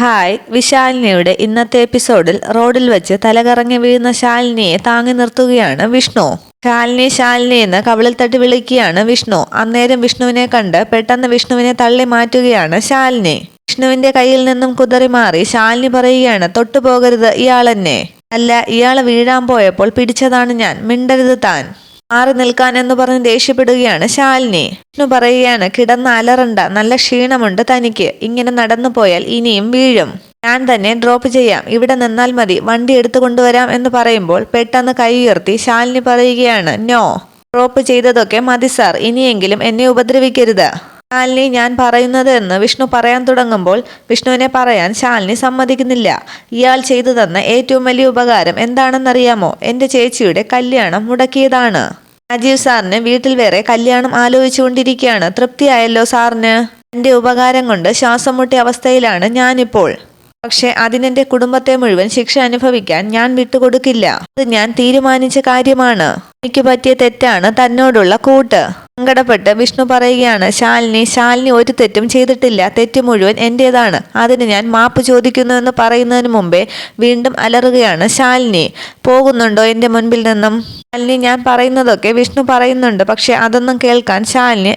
Hi. വിശാലിനിയുടെ ഇന്നത്തെ എപ്പിസോഡിൽ റോഡിൽ വെച്ച് തലകറങ്ങി വീഴുന്ന ശാലിനിയെ താങ്ങി നിർത്തുകയാണ് വിഷ്ണു. ശാലിനി ശാലിനി എന്ന് കവിളിൽ തട്ടി വിളിക്കുകയാണ് വിഷ്ണു. അന്നേരം വിഷ്ണുവിനെ കണ്ട് പെട്ടെന്ന് വിഷ്ണുവിനെ തള്ളി മാറ്റുകയാണ് ശാലിനി. വിഷ്ണുവിന്റെ കയ്യിൽ നിന്നും കുതറി മാറി ശാലിനി പറയുകയാണ് തൊട്ടുപോകരുത് ഇയാളെന്നെ അല്ല ഇയാൾ വീഴാൻ പോയപ്പോൾ പിടിച്ചതാണ് ഞാൻ. മിണ്ടരുത് താൻ. മാറി നിൽക്കാൻ എന്ന് പറഞ്ഞ് ദേഷ്യപ്പെടുകയാണ് ശാലിനി. വിഷ്ണു പറയുകയാണ് കിടന്ന് അലറണ്ട. നല്ല ക്ഷീണമുണ്ട് തനിക്ക്. ഇങ്ങനെ നടന്നു പോയാൽ ഇനിയും വീഴും. ഞാൻ തന്നെ ഡ്രോപ്പ് ചെയ്യാം. ഇവിടെ നിന്നാൽ മതി. വണ്ടി എടുത്തു കൊണ്ടുവരാം എന്ന് പറയുമ്പോൾ പെട്ടെന്ന് കൈ ഉയർത്തി ശാലിനി പറയുകയാണ് നോ. ഡ്രോപ്പ് ചെയ്തതൊക്കെ മതി സാർ ഇനിയെങ്കിലും എന്നെ ഉപദ്രവിക്കരുത്. ശാലിനി ഞാൻ പറയുന്നത് എന്ന് വിഷ്ണു പറയാൻ തുടങ്ങുമ്പോൾ വിഷ്ണുവിനെ പറയാൻ ശാലിനി സമ്മതിക്കുന്നില്ല. ഇയാൾ ചെയ്തു തന്ന ഏറ്റവും വലിയ ഉപകാരം എന്താണെന്നറിയാമോ? എന്റെ ചേച്ചിയുടെ കല്യാണം മുടക്കിയതാണ്. രാജീവ് സാറിന് വീട്ടിൽ വേറെ കല്യാണം ആലോചിച്ചുകൊണ്ടിരിക്കുകയാണ്. തൃപ്തിയായല്ലോ സാറിന്? എന്റെ ഉപകാരം കൊണ്ട് ശ്വാസം മുട്ടിയ അവസ്ഥയിലാണ് ഞാനിപ്പോൾ. പക്ഷെ അതിനെന്റെ കുടുംബത്തെ മുഴുവൻ ശിക്ഷ അനുഭവിക്കാൻ ഞാൻ വിട്ടുകൊടുക്കില്ല. അത് ഞാൻ തീരുമാനിച്ച കാര്യമാണ്. എനിക്ക് പറ്റിയ തെറ്റാണ് തന്നോടുള്ള കൂട്ട്. സങ്കടപ്പെട്ട് വിഷ്ണു പറയുകയാണ് ശാലിനി ശാലിനി ഒരു തെറ്റും ചെയ്തിട്ടില്ല. തെറ്റ് മുഴുവൻ എന്റേതാണ്. അതിന് ഞാൻ മാപ്പ് ചോദിക്കുന്നു എന്ന് പറയുന്നതിന് മുമ്പേ വീണ്ടും അലറുകയാണ് ശാലിനി പോകുന്നുണ്ടോ എന്റെ മുൻപിൽ നിന്നും? ശാലിനി ഞാൻ പറയുന്നതൊക്കെ വിഷ്ണു പറയുന്നുണ്ട്. പക്ഷെ അതൊന്നും കേൾക്കാൻ ശാലിനി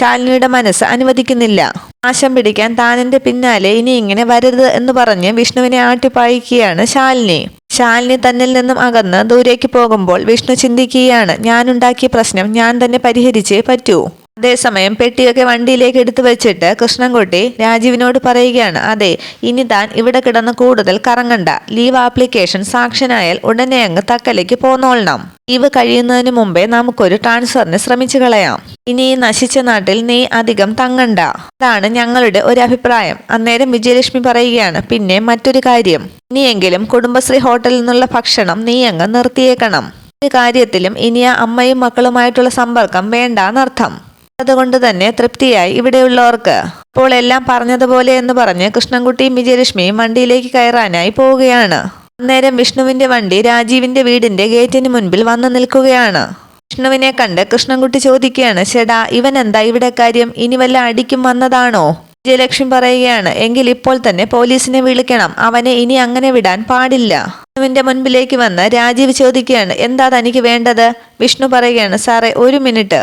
ശാലിനിയുടെ മനസ്സ് അനുവദിക്കുന്നില്ല. ആശം പിടിക്കാൻ താനെന്റെ പിന്നാലെ ഇനി ഇങ്ങനെ വരരുത് എന്ന് പറഞ്ഞ് വിഷ്ണുവിനെ ആട്ടിപ്പായിക്കുകയാണ് ശാലിനി. ശാലിനി തന്നിൽ നിന്നും അകന്ന് ദൂരേക്ക് പോകുമ്പോൾ വിഷ്ണു ചിന്തിക്കുകയാണ് ഞാനുണ്ടാക്കിയ പ്രശ്നം ഞാൻ തന്നെ പരിഹരിച്ചേ പറ്റൂ. അതേസമയം പെട്ടിയൊക്കെ വണ്ടിയിലേക്ക് എടുത്തു വെച്ചിട്ട് കൃഷ്ണൻകുട്ടി രാജീവിനോട് പറയുകയാണ് അതെ ഇനി താൻ ഇവിടെ കിടന്ന് കൂടുതൽ കറങ്ങണ്ട. ലീവ് ആപ്ലിക്കേഷൻ സാക്ഷനായാൽ ഉടനെ അങ്ങ് തക്കലേക്ക് പോന്നോളണം. ലീവ് കഴിയുന്നതിന് മുമ്പേ നമുക്കൊരു ട്രാൻസ്ഫറിന് ശ്രമിച്ചു കളയാം. ഇനി ഈ നശിച്ച നാട്ടിൽ നീ അധികം തങ്ങണ്ട. അതാണ് ഞങ്ങളുടെ ഒരു അഭിപ്രായം. അന്നേരം വിജയലക്ഷ്മി പറയുകയാണ് പിന്നെ മറ്റൊരു കാര്യം. ഇനിയെങ്കിലും കുടുംബശ്രീ ഹോട്ടലിൽ നിന്നുള്ള ഭക്ഷണം നീ അങ്ങ് നിർത്തിയേക്കണം. ഒരു കാര്യത്തിലും ഇനി ആ അമ്മയും മക്കളുമായിട്ടുള്ള സമ്പർക്കം വേണ്ടാന്നർത്ഥം. അതുകൊണ്ട് തന്നെ തൃപ്തിയായി ഇവിടെയുള്ളവർക്ക്. അപ്പോൾ എല്ലാം പറഞ്ഞതുപോലെ എന്ന് പറഞ്ഞ് കൃഷ്ണൻകുട്ടിയും വിജയലക്ഷ്മിയും വണ്ടിയിലേക്ക് കയറാനായി പോവുകയാണ്. അന്നേരം വിഷ്ണുവിന്റെ വണ്ടി രാജീവിന്റെ വീടിന്റെ ഗേറ്റിന് മുൻപിൽ വന്നു നിൽക്കുകയാണ്. വിഷ്ണുവിനെ കണ്ട് കൃഷ്ണൻകുട്ടി ചോദിക്കുകയാണ് ചേടാ ഇവൻ എന്താ ഇവിടെ കാര്യം? ഇനി വല്ല അടിക്കും വന്നതാണോ? വിജയലക്ഷ്മി പറയുകയാണ് എങ്കിൽ ഇപ്പോൾ തന്നെ പോലീസിനെ വിളിക്കണം. അവനെ ഇനി അങ്ങനെ വിടാൻ പാടില്ല. വിഷ്ണുവിന്റെ മുൻപിലേക്ക് വന്ന് രാജീവ് ചോദിക്കുകയാണ് എന്താ തനിക്ക് വേണ്ടത്? വിഷ്ണു പറയുകയാണ് സാറേ ഒരു മിനിറ്റ്.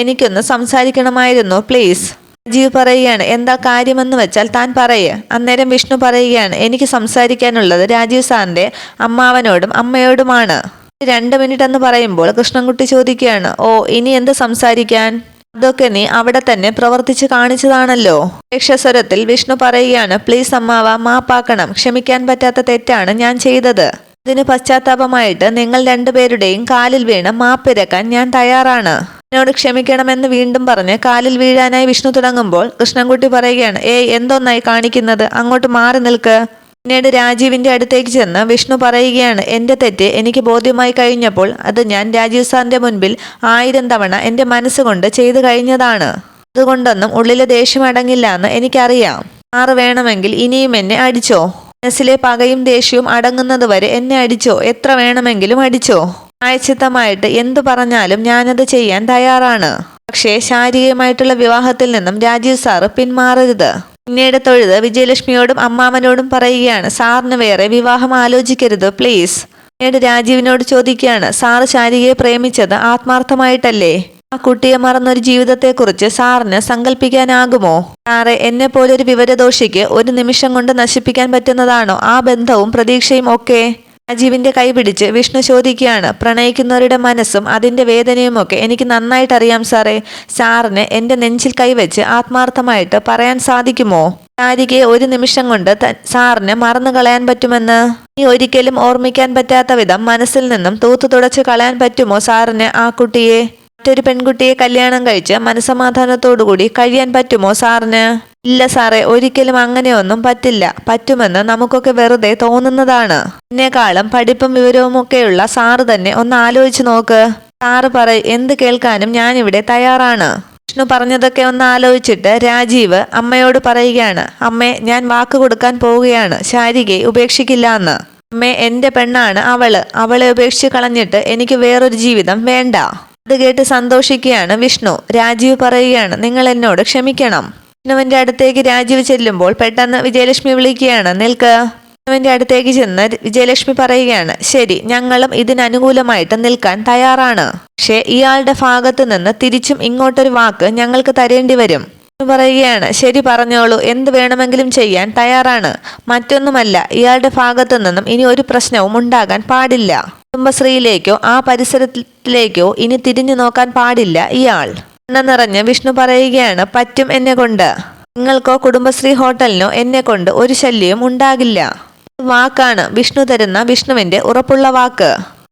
എനിക്കൊന്ന് സംസാരിക്കണമായിരുന്നു പ്ലീസ് രാജീവ് പറയുകയാണ് എന്താ കാര്യമെന്ന് വെച്ചാൽ താൻ പറയേ. അന്നേരം വിഷ്ണു പറയുകയാണ് എനിക്ക് സംസാരിക്കാനുള്ളത് രാജീവ് സാറിന്റെ അമ്മാവനോടും അമ്മയോടുമാണ്. രണ്ട് മിനിറ്റ് എന്ന് പറയുമ്പോൾ കൃഷ്ണൻകുട്ടി ചോദിക്കുകയാണ് ഓ ഇനി എന്ത് സംസാരിക്കാൻ? അതൊക്കെ നീ അവിടെ തന്നെ പ്രവർത്തിച്ച് കാണിച്ചതാണല്ലോ. യക്ഷസ്വരത്തിൽ വിഷ്ണു പറയുകയാണ് പ്ലീസ് അമ്മാവ മാപ്പാക്കണം. ക്ഷമിക്കാൻ പറ്റാത്ത തെറ്റാണ് ഞാൻ ചെയ്തത്. ഇതിന് പശ്ചാത്താപമായിട്ട് നിങ്ങൾ രണ്ടുപേരുടെയും കാലിൽ വീണ് മാപ്പിരക്കാൻ ഞാൻ തയ്യാറാണ്. എന്നോട് ക്ഷമിക്കണമെന്ന് വീണ്ടും പറഞ്ഞ് കാലിൽ വീഴാനായി വിഷ്ണു തുടങ്ങുമ്പോൾ കൃഷ്ണൻകുട്ടി പറയുകയാണ് ഏയ് എന്തൊന്നായി കാണിക്കുന്നത്? അങ്ങോട്ട് മാറി നിൽക്ക്. പിന്നീട് രാജീവിന്റെ അടുത്തേക്ക് ചെന്ന് വിഷ്ണു പറയുകയാണ് എന്റെ തെറ്റ് എനിക്ക് ബോധ്യമായി കഴിഞ്ഞപ്പോൾ അത് ഞാൻ രാജീവ് സാറിന്റെ മുൻപിൽ ആയിരം തവണ എന്റെ മനസ്സുകൊണ്ട് ചെയ്തു കഴിഞ്ഞതാണ്. അതുകൊണ്ടൊന്നും ഉള്ളിലെ ദേഷ്യം അടങ്ങില്ല എന്ന് എനിക്കറിയാം. ആറ് വേണമെങ്കിൽ ഇനിയും എന്നെ അടിച്ചോ? മനസ്സിലെ പകയും ദേഷ്യവും അടങ്ങുന്നത് വരെ എന്നെ അടിച്ചോ? എത്ര വേണമെങ്കിലും അടിച്ചോ? ആയച്ചിത്തമായിട്ട് എന്തു പറഞ്ഞാലും ഞാനത് ചെയ്യാൻ തയ്യാറാണ്. പക്ഷേ ശാരീരികമായിട്ടുള്ള വിവാഹത്തിൽ നിന്നും രാജീവ് സാറ് പിന്മാറരുത്. പിന്നീട് തൊഴുത് വിജയലക്ഷ്മിയോടും അമ്മാമനോടും പറയുകയാണ് സാറിന് വേറെ വിവാഹം ആലോചിക്കരുത് പ്ലീസ്. പിന്നീട് രാജീവിനോട് ചോദിക്കുകയാണ് സാറ് ശാരികയെ പ്രേമിച്ചത് ആത്മാർത്ഥമായിട്ടല്ലേ? ആ കുട്ടിയെ മറന്നൊരു ജീവിതത്തെക്കുറിച്ച് സാറിന് സങ്കല്പിക്കാനാകുമോ സാറെ എന്നെ പോലൊരു വിവരദോഷിക്ക് ഒരു നിമിഷം കൊണ്ട് നശിപ്പിക്കാൻ പറ്റുന്നതാണോ ആ ബന്ധവും പ്രതീക്ഷയും ഒക്കെ? രാജീവിന്റെ കൈപിടിച്ച് വിഷ്ണു ചോദിക്കുകയാണ്. പ്രണയിക്കുന്നവരുടെ മനസ്സും അതിന്റെ വേദനയുമൊക്കെ എനിക്ക് നന്നായിട്ട് അറിയാം സാറേ. സാറിന് എന്റെ നെഞ്ചിൽ കൈവച്ച് ആത്മാർത്ഥമായിട്ട് പറയാൻ സാധിക്കുമോ? ശാരികയെ ഒരു നിമിഷം കൊണ്ട് സാറിന് മറന്നു കളയാൻ പറ്റുമെന്ന്? നീ ഒരിക്കലും ഓർമ്മിക്കാൻ പറ്റാത്ത വിധം മനസ്സിൽ നിന്നും തൂത്തു തുടച്ച് കളയാൻ പറ്റുമോ സാറിന് ആ കുട്ടിയെ? മറ്റൊരു പെൺകുട്ടിയെ കല്യാണം കഴിച്ച് മനസമാധാനത്തോടുകൂടി കഴിയാൻ പറ്റുമോ സാറിന്? ഇല്ല സാറേ ഒരിക്കലും അങ്ങനെയൊന്നും പറ്റില്ല. പറ്റുമെന്ന് നമുക്കൊക്കെ വെറുതെ തോന്നുന്നതാണ്. എന്നെക്കാളും പഠിപ്പും വിവരവും ഒക്കെയുള്ള സാറ് തന്നെ ഒന്ന് ആലോചിച്ച് നോക്ക്. സാറ് പറ എന്ത് കേൾക്കാനും ഞാനിവിടെ തയ്യാറാണ്. വിഷ്ണു പറഞ്ഞതൊക്കെ ഒന്ന് ആലോചിച്ചിട്ട് രാജീവ് അമ്മയോട് പറയുകയാണ് അമ്മേ ഞാൻ വാക്ക് കൊടുക്കാൻ പോവുകയാണ്. ശാരികയെ ഉപേക്ഷിക്കില്ല എന്ന്. അമ്മേ എന്റെ പെണ്ണാണ് അവൾ. അവളെ ഉപേക്ഷിച്ച് കളഞ്ഞിട്ട് എനിക്ക് വേറൊരു ജീവിതം വേണ്ട. അത് കേട്ട് സന്തോഷിക്കുകയാണ് വിഷ്ണു. രാജീവ് പറയുകയാണ് നിങ്ങൾ എന്നോട് ക്ഷമിക്കണം. വിഷ്ണുവിന്റെ അടുത്തേക്ക് രാജീവ് ചെല്ലുമ്പോൾ പെട്ടെന്ന് വിജയലക്ഷ്മി വിളിക്കുകയാണ് നിൽക്ക്. വിഷ്ണുവിന്റെ അടുത്തേക്ക് ചെന്ന് വിജയലക്ഷ്മി പറയുകയാണ് ശരി ഞങ്ങളും ഇതിനനുകൂലമായിട്ട് നിൽക്കാൻ തയ്യാറാണ്. പക്ഷേ ഇയാളുടെ ഭാഗത്തു നിന്ന് തിരിച്ചും ഇങ്ങോട്ടൊരു വാക്ക് ഞങ്ങൾക്ക് തരേണ്ടി വരും. പറയുകയാണ്. ശരി പറഞ്ഞോളൂ. എന്ത് വേണമെങ്കിലും ചെയ്യാൻ തയ്യാറാണ്. മറ്റൊന്നുമല്ല ഇയാളുടെ ഭാഗത്തു നിന്നും ഇനി ഒരു പ്രശ്നവും ഉണ്ടാകാൻ പാടില്ല. കുടുംബശ്രീയിലേക്കോ ആ പരിസരത്തിലേക്കോ ഇനി തിരിഞ്ഞു നോക്കാൻ പാടില്ല ഇയാൾ. എണ്ണ നിറഞ്ഞ് വിഷ്ണു പറയുകയാണ് പറ്റും എന്നെ കൊണ്ട്. നിങ്ങൾക്കോ കുടുംബശ്രീ ഹോട്ടലിനോ എന്നെ കൊണ്ട് ഒരു ശല്യവും ഉണ്ടാകില്ല. വാക്കാണ് വിഷ്ണു തരുന്ന വിഷ്ണുവിന്റെ ഉറപ്പുള്ള വാക്ക്.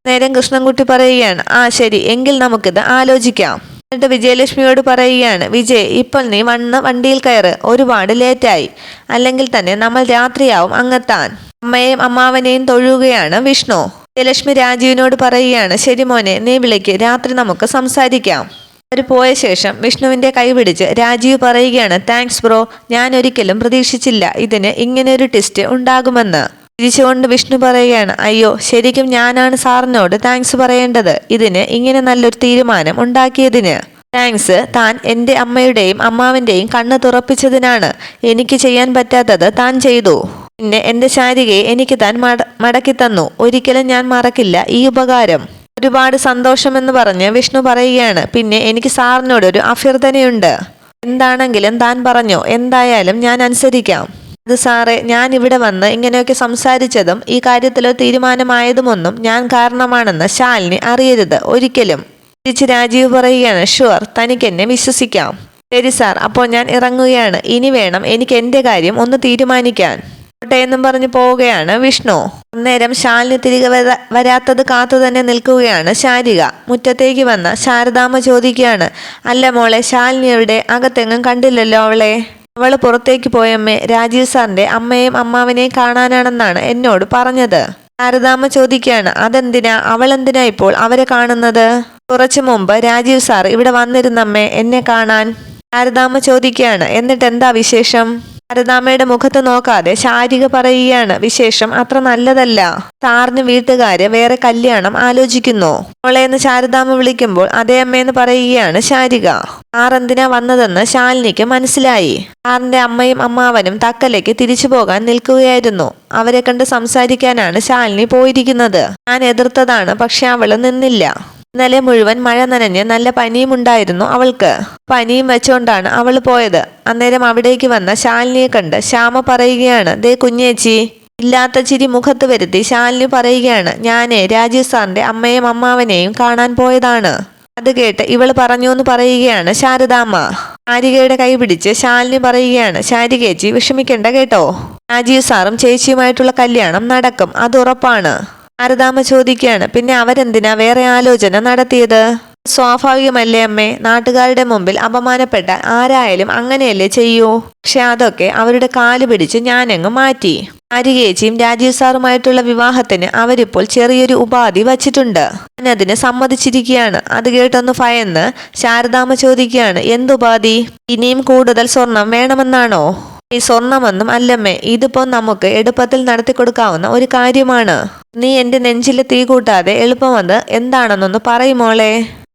നേരം കൃഷ്ണൻകുട്ടി പറയുകയാണ് ആ ശരി എങ്കിൽ നമുക്കിത് ആലോചിക്കാം. എന്നിട്ട് വിജയലക്ഷ്മിയോട് പറയുകയാണ് വിജയ് ഇപ്പോൾ നീ വന്ന് വണ്ടിയിൽ കയറ്. ഒരുപാട് ലേറ്റായി. അല്ലെങ്കിൽ തന്നെ നമ്മൾ രാത്രിയാവും അങ്ങത്താൻ. അമ്മയെയും അമ്മാവനെയും തൊഴുകയാണ് വിഷ്ണു. വിജയലക്ഷ്മി രാജീവിനോട് പറയുകയാണ് ശരി മോനെ നീ വിളിക്ക്. രാത്രി നമുക്ക് സംസാരിക്കാം. അവർ പോയ ശേഷം വിഷ്ണുവിന്റെ കൈ പിടിച്ച് രാജീവ് പറയുകയാണ് താങ്ക്സ് ബ്രോ ഞാൻ ഒരിക്കലും പ്രതീക്ഷിച്ചില്ല. ഇതിന് ഇങ്ങനെ ഒരു ടെസ്റ്റ് ഉണ്ടാകുമെന്ന്. തിരിച്ചുകൊണ്ട് വിഷ്ണു പറയുകയാണ് അയ്യോ ശരിക്കും ഞാനാണ് സാറിനോട് താങ്ക്സ് പറയേണ്ടത്. ഇതിന് ഇങ്ങനെ നല്ലൊരു തീരുമാനം ഉണ്ടാക്കിയതിന്. താങ്ക്സ് താൻ എന്റെ അമ്മയുടെയും അമ്മാവിന്റെയും കണ്ണ് തുറപ്പിച്ചതിനാണ്. എനിക്ക് ചെയ്യാൻ പറ്റാത്തത് താൻ ചെയ്തു. പിന്നെ എന്റെ ശാരികയെ എനിക്ക് താൻ മട മടക്കി തന്നു. ഒരിക്കലും ഞാൻ മറക്കില്ല ഈ ഉപകാരം. ഒരുപാട് സന്തോഷമെന്ന് പറഞ്ഞ് വിഷ്ണു പറയുകയാണ് പിന്നെ എനിക്ക് സാറിനോട് ഒരു അഭ്യർത്ഥനയുണ്ട്. എന്താണെങ്കിലും താൻ പറഞ്ഞോ? എന്തായാലും ഞാൻ അനുസരിക്കാം. അത് സാറേ ഞാൻ ഇവിടെ വന്ന് ഇങ്ങനെയൊക്കെ സംസാരിച്ചതും ഈ കാര്യത്തിലോ തീരുമാനമായതുമൊന്നും ഞാൻ കാരണമാണെന്ന് ശാലിനി അറിയരുത്. ഒരിക്കലും. തിരിച്ച് രാജീവ് പറയുകയാണ് ഷുവർ തനിക്ക് എന്നെ വിശ്വസിക്കാം. ശരി സാർ അപ്പോൾ ഞാൻ ഇറങ്ങുകയാണ്. ഇനി വേണം എനിക്ക് എന്റെ കാര്യം ഒന്ന് തീരുമാനിക്കാൻ. പോട്ടെ എന്നും പറഞ്ഞു പോവുകയാണ് വിഷ്ണു. അന്നേരം ശാലിനി തിരികെ വര- വരാത്തത് കാത്തു തന്നെ നിൽക്കുകയാണ് ശാരിക. മുറ്റത്തേക്ക് വന്ന ശാരദാമ്മ ചോദിക്കുകയാണ് അല്ല മോളെ ശാലിനി അകത്തെങ്ങും കണ്ടില്ലല്ലോ അവളെ. അവൾ പുറത്തേക്ക് പോയമ്മേ രാജീവ് സാറിന്റെ അമ്മയും അമ്മാവനെയും കാണാനാണെന്നാണ് എന്നോട് പറഞ്ഞത്. ശാരദാമ്മ ചോദിക്കുകയാണ് അതെന്തിനാ? അവൾ എന്തിനാ ഇപ്പോൾ അവരെ കാണുന്നത്? കുറച്ചു മുമ്പ് രാജീവ് സാർ ഇവിടെ വന്നിരുന്നമ്മേ എന്നെ കാണാൻ. ശാരദാമ്മ ചോദിക്കുകയാണ് എന്നിട്ട് എന്താ വിശേഷം? ശാരദാമ്മയുടെ മുഖത്ത് നോക്കാതെ ശാരിക പറയുകയാണ് വിശേഷം അത്ര നല്ലതല്ല. സാറിന് വീട്ടുകാര് വേറെ കല്യാണം ആലോചിക്കുന്നു. മോളെന്ന് ശാരദാമ്മ വിളിക്കുമ്പോൾ അതേ അമ്മയെന്ന് പറയുകയാണ് ശാരിക. സാർ എന്തിനാ വന്നതെന്ന് ശാലിനിക്ക് മനസ്സിലായി. സാറിന്റെ അമ്മയും അമ്മാവനും തക്കലേക്ക് തിരിച്ചു പോകാൻ നിൽക്കുകയായിരുന്നു. അവരെ കണ്ട് സംസാരിക്കാനാണ് ശാലിനി പോയിരിക്കുന്നത്. ഞാൻ എതിർത്തതാണ് പക്ഷെ അവൾ നിന്നില്ല. ഇന്നലെ മുഴുവൻ മഴ നനഞ്ഞ് നല്ല പനിയും ഉണ്ടായിരുന്നു അവൾക്ക്. പനിയും വെച്ചുകൊണ്ടാണ് അവൾ പോയത്. അന്നേരം അവിടേക്ക് വന്ന ശാലിനിയെ കണ്ട് ശ്യാമ പറയുകയാണ് ദേ കുഞ്ഞേച്ചി. ഇല്ലാത്ത ചിരി മുഖത്ത് വരുത്തി ശാലിനി പറയുകയാണ് ഞാനേ രാജീവ് സാറിന്റെ അമ്മയും അമ്മാവനെയും കാണാൻ പോയതാണ്. അത് കേട്ട് ഇവൾ പറഞ്ഞു എന്ന് പറയുകയാണ് ശാരദാമ്മ. ശാരികയുടെ കൈ പിടിച്ച് ശാലിനി പറയുകയാണ് ശാരികേച്ചി വിഷമിക്കണ്ട കേട്ടോ. രാജീവ് സാറും ചേച്ചിയുമായിട്ടുള്ള കല്യാണം നടക്കും അത് ഉറപ്പാണ്. ശാരദാമ്മ ചോദിക്കുകയാണ്. പിന്നെ അവരെന്തിനാ വേറെ ആലോചന നടത്തിയത്? സ്വാഭാവികമല്ലേ അമ്മേ. നാട്ടുകാരുടെ മുമ്പിൽ അപമാനപ്പെട്ട ആരായാലും അങ്ങനെയല്ലേ ചെയ്യൂ? പക്ഷെ അതൊക്കെ അവരുടെ കാൽ പിടിച്ച് ഞാനങ്ങ് മാറ്റി. അരികേച്ചിയും രാജീവ് സാറുമായിട്ടുള്ള വിവാഹത്തിന് അവരിപ്പോൾ ചെറിയൊരു ഉപാധി വച്ചിട്ടുണ്ട്. ഞാനതിന് സമ്മതിച്ചിരിക്കുകയാണ്. അത് കേട്ടൊന്ന് ഭയന്ന് ശാരദാമ്മ ചോദിക്കുകയാണ്. എന്തുപാധി? ഇനിയും കൂടുതൽ സ്വർണം വേണമെന്നാണോ? ഈ സ്വർണമെന്നും അല്ലമ്മേ ഇതിപ്പോ നമുക്ക് എളുപ്പത്തിൽ നടത്തി കൊടുക്കാവുന്ന ഒരു കാര്യമാണ്. നീ എന്റെ നെഞ്ചിലെ തീ കൂട്ടാതെ എളുപ്പമെന്ന് എന്താണെന്നൊന്ന് പറയുമോളെ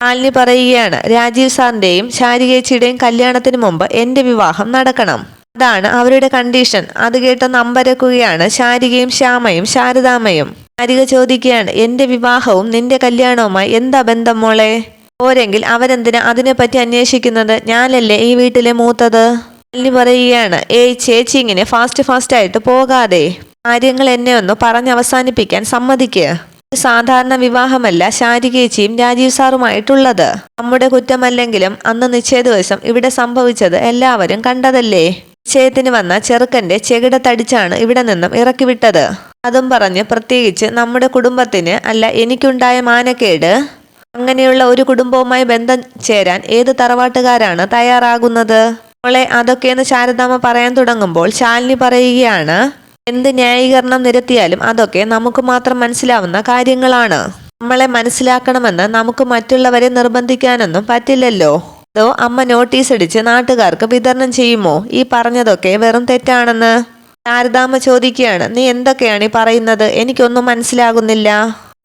ആലിനി പറയുകയാണ് രാജീവ് സാറിന്റെയും ശാരികേച്ചിയുടെയും കല്യാണത്തിന് മുമ്പ് എന്റെ വിവാഹം നടക്കണം. അതാണ് അവരുടെ കണ്ടീഷൻ. അത് കേട്ട് നമ്പരക്കുകയാണ് ശാരികയും ശ്യാമയും ശാരദാമയും ശാരിക ചോദിക്കുകയാണ് എന്റെ വിവാഹവും നിന്റെ കല്യാണവുമായി എന്താ ബന്ധം മോളെ? പോരെങ്കിൽ അവരെന്തിനാ അതിനെപ്പറ്റി അന്വേഷിക്കുന്നത്? ഞാനല്ലേ ഈ വീട്ടിലെ മൂത്തത്? മാലിനി പറയുകയാണ് ഏയ് ചേച്ചി ഇങ്ങനെ ഫാസ്റ്റ് ഫാസ്റ്റ് ആയിട്ട് പോകാതെ കാര്യങ്ങൾ എന്നെ ഒന്ന് പറഞ്ഞ് അവസാനിപ്പിക്കാൻ സമ്മതിക്കുക സാധാരണ വിവാഹമല്ല ശാരികേച്ചിയും രാജീവ് സാറുമായിട്ടുള്ളത്. നമ്മുടെ കുറ്റമല്ലെങ്കിലും അന്ന് നിശ്ചയ ദിവസം ഇവിടെ സംഭവിച്ചത് എല്ലാവരും കണ്ടതല്ലേ? നിശ്ചയത്തിന് വന്ന ചെറുക്കന്റെ ചെകിട തടിച്ചാണ് ഇവിടെ നിന്നും ഇറക്കിവിട്ടത് അതും പറഞ്ഞ് പ്രത്യേകിച്ച് നമ്മുടെ കുടുംബത്തിന് അല്ല എനിക്കുണ്ടായ മാനക്കേട്. അങ്ങനെയുള്ള ഒരു കുടുംബവുമായി ബന്ധം ചേരാൻ ഏത് തറവാട്ടുകാരാണ് തയ്യാറാകുന്നത്? മോളെ അതൊക്കെയെന്ന് ശാരദാമ്മ പറയാൻ തുടങ്ങുമ്പോൾ ശാലിനി പറയുകയാണ് എന്ത് ന്യായീകരണം നിരത്തിയാലും അതൊക്കെ നമുക്ക് മാത്രം മനസ്സിലാവുന്ന കാര്യങ്ങളാണ്. നമ്മളെ മനസ്സിലാക്കണമെന്ന് നമുക്ക് മറ്റുള്ളവരെ നിർബന്ധിക്കാനൊന്നും പറ്റില്ലല്ലോ. അതോ അമ്മ നോട്ടീസ് അടിച്ച് നാട്ടുകാർക്ക് വിതരണം ചെയ്യുമോ? ഈ പറഞ്ഞതൊക്കെ വെറും തെറ്റാണെന്ന്. ശാരദാമ്മ ചോദിക്കുകയാണ് നീ എന്തൊക്കെയാണ് ഈ പറയുന്നത്? എനിക്കൊന്നും മനസ്സിലാകുന്നില്ല.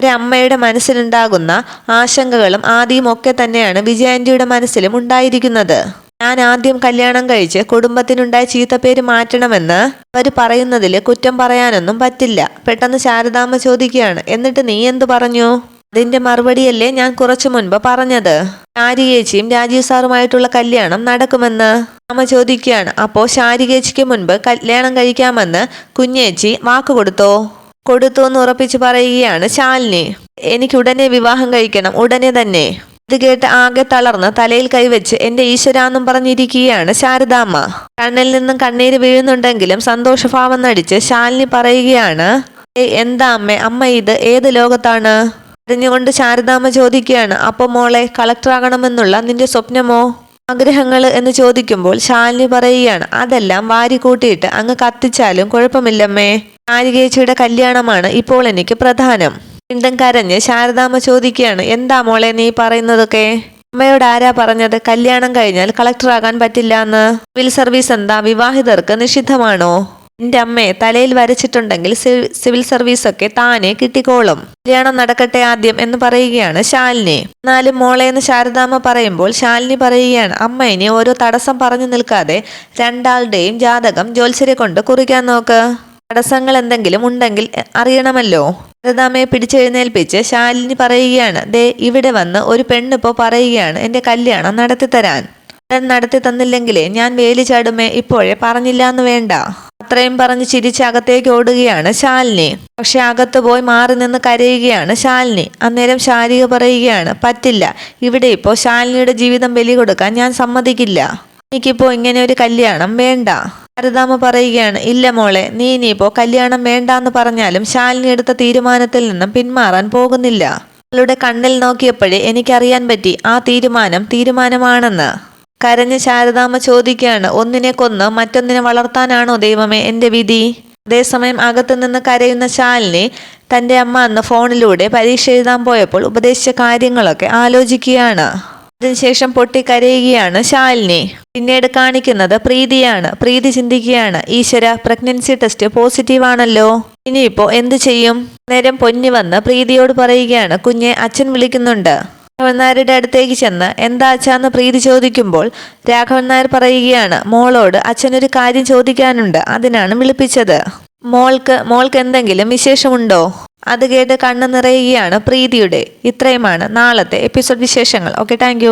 ഒരു അമ്മയുടെ മനസ്സിലുണ്ടാകുന്ന ആശങ്കകളും ആദ്യമൊക്കെ തന്നെയാണ് വിജയാന്റിയുടെ മനസ്സിലും ഉണ്ടായിരിക്കുന്നത്. ഞാൻ ആദ്യം കല്യാണം കഴിച്ച് കുടുംബത്തിനുണ്ടായ ചീത്തപ്പേര് മാറ്റണമെന്ന് അവർ പറയുന്നതിൽ കുറ്റം പറയാനൊന്നും പറ്റില്ല. പെട്ടെന്ന് ശാരദാമ്മ ചോദിക്കുകയാണ്. എന്നിട്ട് നീ എന്തു പറഞ്ഞു? അതിന്റെ മറുപടിയല്ലേ ഞാൻ കുറച്ചു മുൻപ് പറഞ്ഞത്. ശാരികേച്ചിയും രാജീവ് സാറുമായിട്ടുള്ള കല്യാണം നടക്കുമെന്ന് അമ്മ ചോദിക്കുകയാണ്. അപ്പോ ശാരികേച്ചിക്ക് മുൻപ് കല്യാണം കഴിക്കാമെന്ന് കുഞ്ഞേച്ചി വാക്ക് കൊടുത്തോ? കൊടുത്തു എന്ന് ഉറപ്പിച്ച് പറയുകയാണ് ശാലിനി. എനിക്ക് ഉടനെ വിവാഹം കഴിക്കണം. ഉടനെ തന്നെ. ഇത് കേട്ട് ആകെ തളർന്ന് തലയിൽ കൈവച്ച് എന്റെ ഈശ്വരാന്നും പറഞ്ഞിരിക്കുകയാണ് ശാരദാമ്മ. കണ്ണിൽ നിന്നും കണ്ണീര് വീഴുന്നുണ്ടെങ്കിലും സന്തോഷഭാവം നടിച്ച് ശാലിനി പറയുകയാണ് "ഏയ്, എന്താ അമ്മേ അമ്മ ഇത് ഏത് ലോകത്താണ്? അറിഞ്ഞുകൊണ്ട് ശാരദാമ്മ ചോദിക്കുകയാണ് അപ്പൊ മോളെ കളക്ടറാകണമെന്നുള്ള നിന്റെ സ്വപ്നമോ? ആഗ്രഹങ്ങൾ എന്ന് ചോദിക്കുമ്പോൾ ശാലിനി പറയുകയാണ് അതെല്ലാം വാരി കൂട്ടിയിട്ട് അങ്ങ് കത്തിച്ചാലും കുഴപ്പമില്ലമ്മേ. ശാരികേച്ചിയുടെ കല്യാണമാണ് ഇപ്പോൾ എനിക്ക് പ്രധാനം. വീണ്ടും കരഞ്ഞ് ശാരദാമ്മ ചോദിക്കുകയാണ് എന്താ മോളെ നീ പറയുന്നതൊക്കെ? അമ്മയോട് ആരാ പറഞ്ഞത്? കല്യാണം കഴിഞ്ഞാൽ കളക്ടറാകാൻ പറ്റില്ല എന്ന്. സിവിൽ സർവീസ് എന്താ? വിവാഹിതർക്ക് നിഷിദ്ധമാണോ? എന്റെ അമ്മയെ തലയിൽ വരച്ചിട്ടുണ്ടെങ്കിൽ സിവിൽ സർവീസ് ഒക്കെ താനെ കിട്ടിക്കോളും. കല്യാണം നടക്കട്ടെ ആദ്യം എന്ന് പറയുകയാണ് ശാലിനി. എന്നാലും മോളെ എന്ന് ശാരദാമ്മ പറയുമ്പോൾ ശാലിനി പറയുകയാണ് അമ്മ ഇനി ഓരോ തടസ്സം പറഞ്ഞു നിൽക്കാതെ രണ്ടാളുടെയും ജാതകം ജ്യോത്സ്യരെ കൊണ്ട് കുറിക്കാൻ നോക്ക്. തടസ്സങ്ങൾ എന്തെങ്കിലും ഉണ്ടെങ്കിൽ അറിയണമല്ലോ. ശാരദാമ്മയെ പിടിച്ചെഴുന്നേൽപ്പിച്ച് ശാലിനി പറയുകയാണ് ദേ ഇവിടെ വന്ന് ഒരു പെണ്ണിപ്പോ പറയുകയാണ് എന്റെ കല്യാണം നടത്തിത്തരാൻ. ഉടൻ നടത്തി തന്നില്ലെങ്കിലേ ഞാൻ വേലി ചാടുമേ ഇപ്പോഴേ പറഞ്ഞില്ല എന്ന് വേണ്ട. അത്രയും പറഞ്ഞ് ചിരിച്ച് അകത്തേക്ക് ഓടുകയാണ് ശാലിനി. പക്ഷെ അകത്ത് പോയി മാറി നിന്ന് കരയുകയാണ് ശാലിനി. അന്നേരം ശാരിക പറയുകയാണ് പറ്റില്ല ഇവിടെ ഇപ്പോൾ ശാലിനിയുടെ ജീവിതം ബലി കൊടുക്കാൻ ഞാൻ സമ്മതിക്കില്ല. എനിക്കിപ്പോ ഇങ്ങനെ ഒരു കല്യാണം വേണ്ട. ശാരദാമ്മ പറയുകയാണ് ഇല്ല മോളെ നീ ഇനിയിപ്പോ കല്യാണം വേണ്ട എന്ന് പറഞ്ഞാലും ശാലിനി എടുത്ത തീരുമാനത്തിൽ നിന്നും പിന്മാറാൻ പോകുന്നില്ല. അവളുടെ കണ്ണിൽ നോക്കിയപ്പോഴേ എനിക്കറിയാൻ പറ്റി ആ തീരുമാനം തീരുമാനമാണെന്ന് കരഞ്ഞ് ശാരദാമ്മ ചോദിക്കുകയാണ് ഒന്നിനെ കൊന്ന് മറ്റൊന്നിനെ വളർത്താനാണോ ദൈവമേ എന്റെ വിധി അതേസമയം അകത്തു നിന്ന് കരയുന്ന ശാലിനി തന്റെ അമ്മ അന്ന് ഫോണിലൂടെ പരീക്ഷ എഴുതാൻ പോയപ്പോൾ ഉപദേശിച്ച കാര്യങ്ങളൊക്കെ ആലോചിക്കുകയാണ്. അതിനുശേഷം പൊട്ടിക്കരയുകയാണ് ശാലിനി. പിന്നീട് കാണിക്കുന്നത് പ്രീതിയാണ്. പ്രീതി ചിന്തിക്കുകയാണ് ഈശ്വര പ്രഗ്നൻസി ടെസ്റ്റ് പോസിറ്റീവ് ആണല്ലോ. ഇനിയിപ്പോ എന്ത് ചെയ്യും? നേരം പൊന്നി വന്ന് പ്രീതിയോട് പറയുകയാണ് കുഞ്ഞെ അച്ഛൻ വിളിക്കുന്നുണ്ട്. രാഘവൻ നായരുടെ അടുത്തേക്ക് ചെന്ന് എന്താ അച്ഛാന്ന് പ്രീതി ചോദിക്കുമ്പോൾ രാഘവൻ നായർ പറയുകയാണ് മോളോട് അച്ഛനൊരു കാര്യം ചോദിക്കാനുണ്ട് അതിനാണ് വിളിപ്പിച്ചത്. മോൾക്ക് മോൾക്ക് എന്തെങ്കിലും വിശേഷമുണ്ടോ? അത് കേട്ട് കണ്ണു നിറയുകയാണ് പ്രീതിയുടെ. ഇത്രയുമാണ് നാളത്തെ എപ്പിസോഡ് വിശേഷങ്ങൾ. Okay thank